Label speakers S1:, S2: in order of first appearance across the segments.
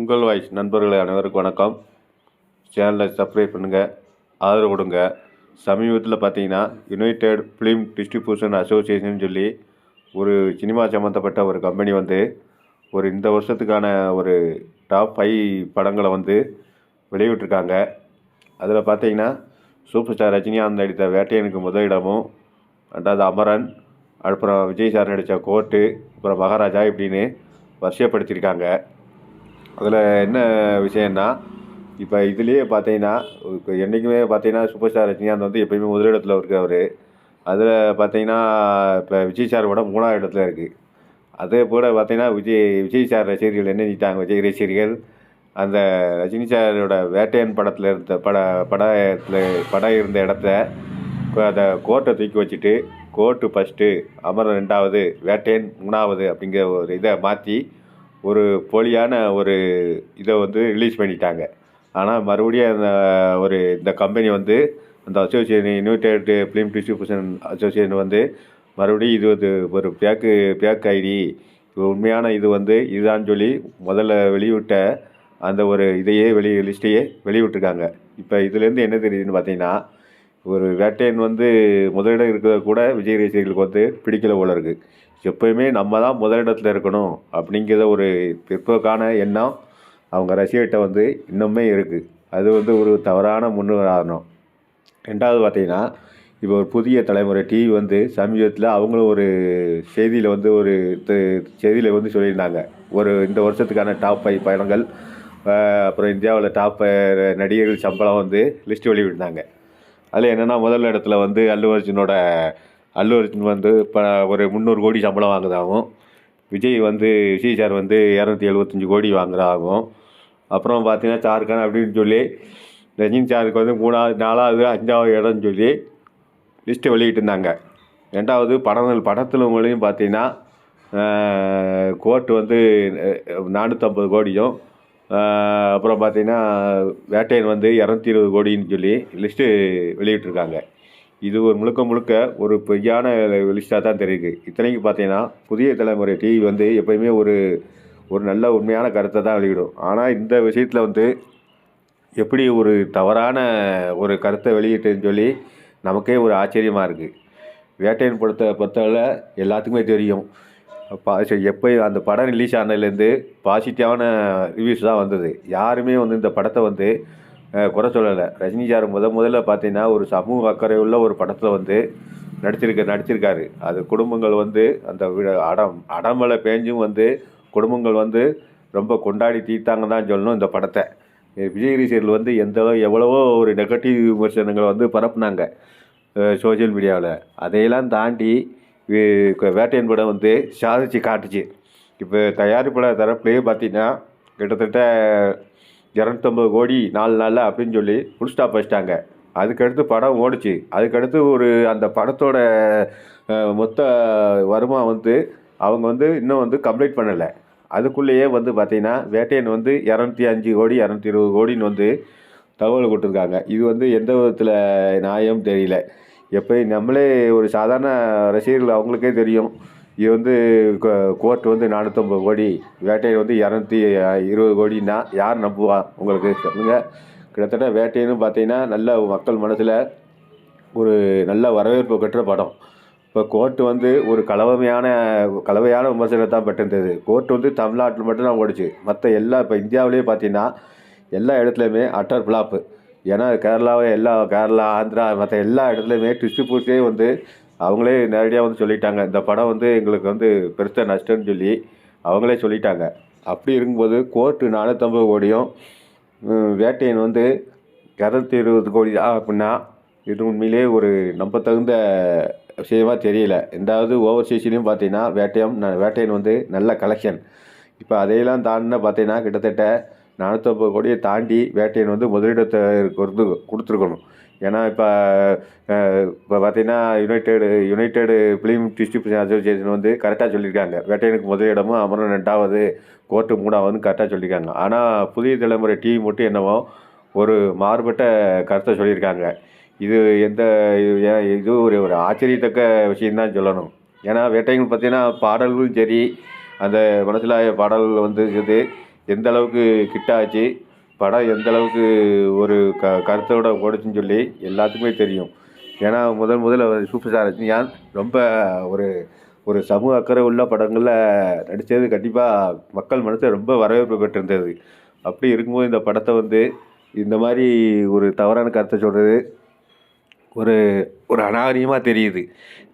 S1: உங்கள் வாய்ஸ் நண்பர்களே அனைவருக்கும் வணக்கம். சேனலை சப்ஸ்கிரைப் பண்ணுங்கள் ஆதரவு கொடுங்க. சமீபத்தில் பார்த்தீங்கன்னா யுனைடெட் ஃபிலிம் டிஸ்ட்ரிபியூஷன் அசோசியேஷன் சொல்லி ஒரு சினிமா சம்மந்தப்பட்ட ஒரு கம்பெனி வந்து ஒரு இந்த வருஷத்துக்கான ஒரு டாப் ஃபைவ் படங்களை வந்து வெளியிட்டிருக்காங்க. அதில் பார்த்தீங்கன்னா சூப்பர் ஸ்டார் ரஜினிகாந்த் நடித்த வேட்டையனுக்கு முதலிடமும் ரெண்டாவது அமரன் அப்புறம் விஜய் சார் நடித்த கோட்டு அப்புறம் மகாராஜா இப்படின்னு வரிசைப்படுத்தியிருக்காங்க. அதில் என்ன விஷயம்னா இப்போ இதுலேயே பார்த்தீங்கன்னா இப்போ என்றைக்குமே பார்த்தீங்கன்னா சூப்பர் ஸ்டார் ரஜினிகாந்த் வந்து எப்பயுமே முதலிடத்தில் இருக்கவர் அதில் பார்த்தீங்கன்னா இப்போ விஜய் சார் கூட மூணாவது இடத்துல இருக்குது அதே போல் பார்த்தீங்கன்னா விஜய் விஜய் சார் ரசிகர்கள் என்ன செஞ்சிட்டாங்க விஜய் ரசிகர்கள் அந்த ரஜினி சாரோட வேட்டையன் படத்தில் இருந்த பட படத்தில் படம் இருந்த இடத்த அந்த கோட்டை தூக்கி வச்சுட்டு கோட்டு ஃபஸ்ட்டு அமரன் ரெண்டாவது வேட்டையன் மூணாவது அப்படிங்கிற ஒரு இதை மாற்றி ஒரு போலியான ஒரு இதை வந்து ரிலீஸ் பண்ணிட்டாங்க. ஆனால் மறுபடியும் அந்த ஒரு இந்த கம்பெனி வந்து அந்த association united film distribution association வந்து மறுபடியும் இது வந்து ஒரு பேக்கு பேக் ஐடி உண்மையான இது வந்து இதுதான் சொல்லி முதல்ல வெளியிட்ட அந்த ஒரு இதையே வெளி லிஸ்ட்டையே வெளியிட்டிருக்காங்க. இப்போ இதுலேருந்து என்ன தெரியுதுன்னு பார்த்தீங்கன்னா ஒரு வேட்டையன் வந்து முதலிடம் இருக்கிறத கூட விஜய் ரசிகர்களுக்கு வந்து பிடிக்கல போல இருக்குது எப்போயுமே நம்ம தான் முதலிடத்தில் இருக்கணும் அப்படிங்கிற ஒரு பிற்போக்கான எண்ணம் அவங்க ரசிகர்கிட்ட வந்து இன்னுமே இருக்குது அது வந்து ஒரு தவறான முன்னுதாரணம். ரெண்டாவது பார்த்திங்கன்னா இப்போ ஒரு புதிய தலைமுறை டிவி வந்து சமீபத்தில் அவங்களும் ஒரு செய்தியில் வந்து ஒரு செய்தியில் வந்து சொல்லியிருந்தாங்க. ஒரு இந்த வருஷத்துக்கான டாப் ஃபைவ் பயணங்கள் அப்புறம் இந்தியாவில் டாப் நடிகர்கள் சம்பளம் வந்து லிஸ்ட் வெளியிட்டாங்க அதில் என்னென்னா முதல் இடத்துல வந்து அல்லு அர்ஜுனோட அல்லு அர்ஜுன் வந்து இப்போ ஒரு முந்நூறு கோடி சம்பளம் வாங்குறதாகவும் விஜய் வந்து விஜய் சார் வந்து இரநூத்தி எழுபத்தஞ்சி கோடி வாங்குறதாகவும் அப்புறம் பார்த்தீங்கன்னா ஷாருக்கான் அப்படின்னு சொல்லி ரஜினி சாருக்கு வந்து மூணாவது நாலாவது அஞ்சாவது இடம்னு சொல்லி லிஸ்ட்டு வெளியிட்டிருந்தாங்க ரெண்டாவது படங்கள் படத்துலவங்களையும் பார்த்தீங்கன்னா கோர்ட்டு வந்து நானூற்றம்பது கோடியும் அப்புறம் பார்த்தீங்கன்னா வேட்டையன் வந்து இரநூத்தி இருபது கோடின்னு சொல்லி லிஸ்ட்டு வெளியிட்டிருக்காங்க. இது ஒரு முழுக்க முழுக்க ஒரு பொய்யான லிஸ்ட்டாக தான் தெரியுது. இத்தனைக்கு பார்த்தீங்கன்னா புதிய தலைமுறை டிவி வந்து எப்பயுமே ஒரு ஒரு நல்ல உண்மையான கருத்தை தான் வெளியிடும். ஆனால் இந்த விஷயத்தில் வந்து எப்படி ஒரு தவறான ஒரு கருத்தை வெளியிட்டுன்னு சொல்லி நமக்கே ஒரு ஆச்சரியமாக இருக்குது வேட்டையன் படத்தை பொறுத்தவரை எல்லாத்துக்குமே தெரியும். பா எப்போ அந்த படம் ரிலீஸ் ஆனதுலேருந்து பாசிட்டிவான ரிவ்யூஸ் தான் வந்தது. யாருமே வந்து இந்த படத்தை வந்து குறை சொல்லலை. ரஜினி சார் முத முதல்ல பார்த்தீங்கன்னா ஒரு சமூக அக்கறை உள்ள ஒரு படத்தில் வந்து நடிச்சிருக்க நடிச்சிருக்காரு. அது குடும்பங்கள் வந்து அந்த விட- அடம் அடமலை பேஞ்சும் வந்து குடும்பங்கள் வந்து ரொம்ப கொண்டாடி தீர்த்தாங்க தான் சொல்லணும் இந்த படத்தை. விஜய் ரசிகர்கள் வந்து எந்த அளவு எவ்வளவோ ஒரு நெகட்டிவ் விமர்சனங்களை வந்து பரப்புனாங்க சோஷியல் மீடியாவில் அதையெல்லாம் தாண்டி வேட்டையன் படம் வந்து சாதிச்சு காட்டுச்சு. இப்போ தயாரிப்பாளர் தரப்புலேயே பார்த்தீங்கன்னா கிட்டத்தட்ட இரநூத்தம்பது கோடி நாலு நாளில் அப்படின்னு சொல்லி ஃபுல் ஸ்டாப் வச்சிட்டாங்க. அதுக்கடுத்து படம் ஓடிச்சு. அதுக்கடுத்து ஒரு அந்த படத்தோட மொத்த வருமா வந்து அவங்க வந்து இன்னும் வந்து கம்ப்ளீட் பண்ணலை. அதுக்குள்ளேயே வந்து பார்த்திங்கன்னா வேட்டையன் வந்து இரநூத்தி அஞ்சு கோடி இரநூத்தி இருபது கோடின்னு வந்து தகவல் கொடுத்துருக்காங்க. இது வந்து எந்த விதத்தில் நியாயம் தெரியல. எப்போயும் நம்மளே ஒரு சாதாரண ரசிகர்கள் அவங்களுக்கே தெரியும். இது வந்து கோர்ட் வந்து நானூற்றம்பது கோடி வேட்டையன் வந்து இரநூத்தி இருபது கோடின்னா யார் நம்புவா? உங்களுக்கு சொல்லுங்கள் கிட்டத்தட்ட வேட்டையனும் பார்த்தீங்கன்னா நல்ல மக்கள் மனசில் ஒரு நல்ல வரவேற்பு பெற்ற படம். இப்போ கோர்ட்டு வந்து ஒரு கலவையான கலவையான விமர்சனத்தை தான் பெற்றிருந்தது. கோர்ட் வந்து தமிழ்நாட்டில் மட்டும்தான் ஓடிச்சு. மற்ற எல்லா இப்போ இந்தியாவிலேயே பார்த்தீங்கன்னா எல்லா இடத்துலையுமே அட்டர் ஃப்ளாப்பு ஏன்னா கேரளாவே எல்லா கேரளா ஆந்திரா மற்ற எல்லா இடத்துலையுமே டிஸ்ட்ரிபியூட்டே வந்து அவங்களே நேரடியாக வந்து சொல்லிட்டாங்க. இந்த படம் வந்து எங்களுக்கு வந்து பெருசாக நஷ்டம்னு சொல்லி அவங்களே சொல்லிட்டாங்க. அப்படி இருக்கும்போது கோர்ட்டு நானூற்றம்பது கோடியும் வேட்டையன் வந்து இரநூத்தி இருபது கோடி தான் அப்படின்னா இது உண்மையிலே ஒரு நம்ப தகுந்த விஷயமாக தெரியல. ரெண்டாவது ஓவர்சீஸ்லேயும் பார்த்தீங்கன்னா வேட்டையம் ந- வேட்டையன் வந்து நல்ல கலெக்ஷன் இப்போ அதையெல்லாம் தாண்டின பார்த்தீங்கன்னா கிட்டத்தட்ட நானூற்றம்பது கோடியை தாண்டி வேட்டையன் வந்து முதலிடத்தை கொடுத்து கொடுத்துருக்கணும். ஏன்னா இப்போ இப்போ பார்த்தீங்கன்னா united united film distribution association வந்து கரெக்டாக சொல்லியிருக்காங்க. வேட்டையனுக்கு முதலிடமும் அமரன் ரெண்டாவது கோர்ட்டு மூணாவதுன்னு கரெக்டாக சொல்லியிருக்காங்க. ஆனால் புதிய தலைமுறை டிவி மட்டும் என்னவோ ஒரு மாறுபட்ட கருத்தை சொல்லியிருக்காங்க. இது எந்த இது ஒரு ஒரு ஆச்சரியத்தக்க விஷயந்தான் சொல்லணும். ஏன்னா வேட்டைகள் பார்த்தீங்கன்னா பாடல்களும் சரி அந்த மனசிலாய பாடல்கள் வந்து இது எந்த அளவுக்கு ஹிட் ஆச்சு படம் எந்த அளவுக்கு ஒரு க கருத்தோட ஓடுச்சுன்னு சொல்லி எல்லாத்துக்குமே தெரியும். ஏன்னா முதல் முதல்ல சூப்பர் ஸ்டார் ரஜினிகாந்த் ரொம்ப ஒரு ஒரு சமூக அக்கறை உள்ள படங்களில் நடித்தது கண்டிப்பாக மக்கள் மனசில் ரொம்ப வரவேற்பு பெற்றிருந்தது. அப்படி இருக்கும்போது இந்த படத்தை வந்து இந்த மாதிரி ஒரு தவறான கருத்தை சொல்கிறது ஒரு ஒரு அநாகரிகமாக தெரியுது.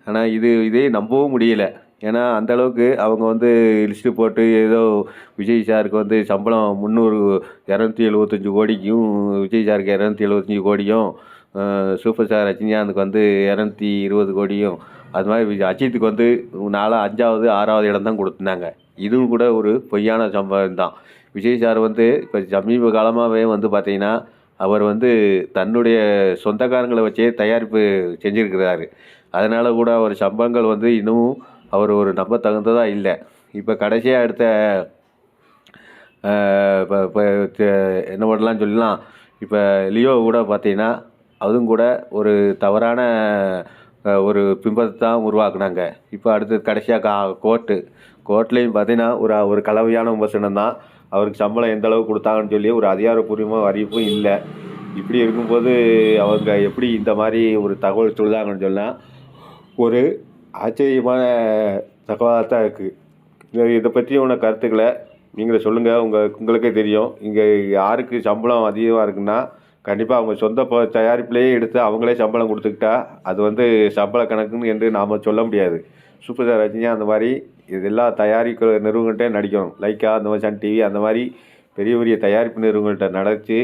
S1: ஆனால் இது இதே நம்பவும் முடியல. ஏன்னா அந்த அளவுக்கு அவங்க வந்து லிஸ்ட்டு போட்டு ஏதோ விஜய் சாருக்கு வந்து சம்பளம் முந்நூறு இரநூத்தி எழுபத்தஞ்சி கோடிக்கும் விஜய் சாருக்கு இரநூத்தி எழுபத்தஞ்சி கோடியும் சூப்பர் ஸ்டார் ரஜினிகாந்துக்கு வந்து இரநூத்தி இருபது கோடியும். அது மாதிரி விஜய் அஜித்துக்கு வந்து நாலா அஞ்சாவது ஆறாவது இடம் தான் கொடுத்துருந்தாங்க. இதுவும் கூட ஒரு பொய்யான சம்பவம் தான். விஜய் சார் வந்து இப்போ சமீப காலமாகவே வந்து பார்த்திங்கன்னா அவர் வந்து தன்னுடைய சொந்தக்காரங்களை வச்சே தயாரிப்பு செஞ்சுருக்கிறாரு. அதனால் கூட அவர் சம்பளங்கள் வந்து இன்னமும் அவர் ஒரு நம்ப தகுந்ததாக இல்லை. இப்போ கடைசியாக எடுத்த இப்போ இப்போ என்ன பண்ணலாம் சொல்லலாம் இப்போ லியோ கூட பார்த்தீங்கன்னா அதுவும் கூட ஒரு தவறான ஒரு பிம்பத்தை தான் உருவாக்குனாங்க. இப்போ அடுத்து கடைசியாக கா கோர்ட்டு. கோர்ட்லேயும் பார்த்தீங்கன்னா ஒரு ஒரு கலவையான விமர்சனம் தான். அவருக்கு சம்பளம் எந்த அளவுக்கு கொடுத்தாங்கன்னு சொல்லி ஒரு அதிகாரப்பூர்வமாக அறிவிப்பும் இல்லை. இப்படி இருக்கும்போது அவங்க எப்படி இந்த மாதிரி ஒரு தகவல் சொல்லுதாங்கன்னு சொன்னால் ஒரு ஆச்சரியமான தகவலாக தான் இருக்குது இதை பற்றியான கருத்துக்களை நீங்களே சொல்லுங்கள் உங்கள் உங்களுக்கே தெரியும். இங்கே யாருக்கு சம்பளம் அதிகமாக இருக்குன்னா கண்டிப்பாக அவங்க சொந்த ப தயாரிப்புலேயே எடுத்து அவங்களே சம்பளம் கொடுத்துக்கிட்டா அது வந்து சம்பள கணக்குன்னு என்று நாம் சொல்ல முடியாது. சூப்பர் ஸ்டார் ரஜினியா அந்த மாதிரி இதெல்லாம் தயாரிக்கிற நிறுவனங்கள்ட்டே நடிக்கணும். லைக்கா அந்த மாதிரி சன் டிவி அந்த மாதிரி பெரிய பெரிய தயாரிப்பு நிறுவனங்கள்ட்ட நடத்து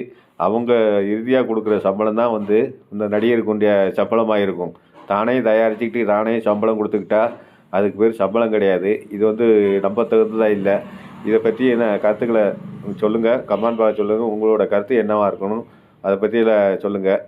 S1: அவங்க இறுதியாக கொடுக்குற சம்பளம் தான் வந்து இந்த நடிகருக்குண்டிய சம்பளமாக இருக்கும் தானே தயாரிச்சுக்கிட்டு தானே சம்பளம் கொடுத்துக்கிட்டா அதுக்கு பேர் சம்பளம் கிடையாது. இது வந்து நம்ப தகுந்ததாக இல்லை. இதை பற்றி என்ன கருத்துக்களை சொல்லுங்கள் கமெண்ட் பாக்ஸ் சொல்லுங்கள் உங்களோட கருத்து என்னவாக இருக்கணும்? அதை பற்றியில் சொல்லுங்கள்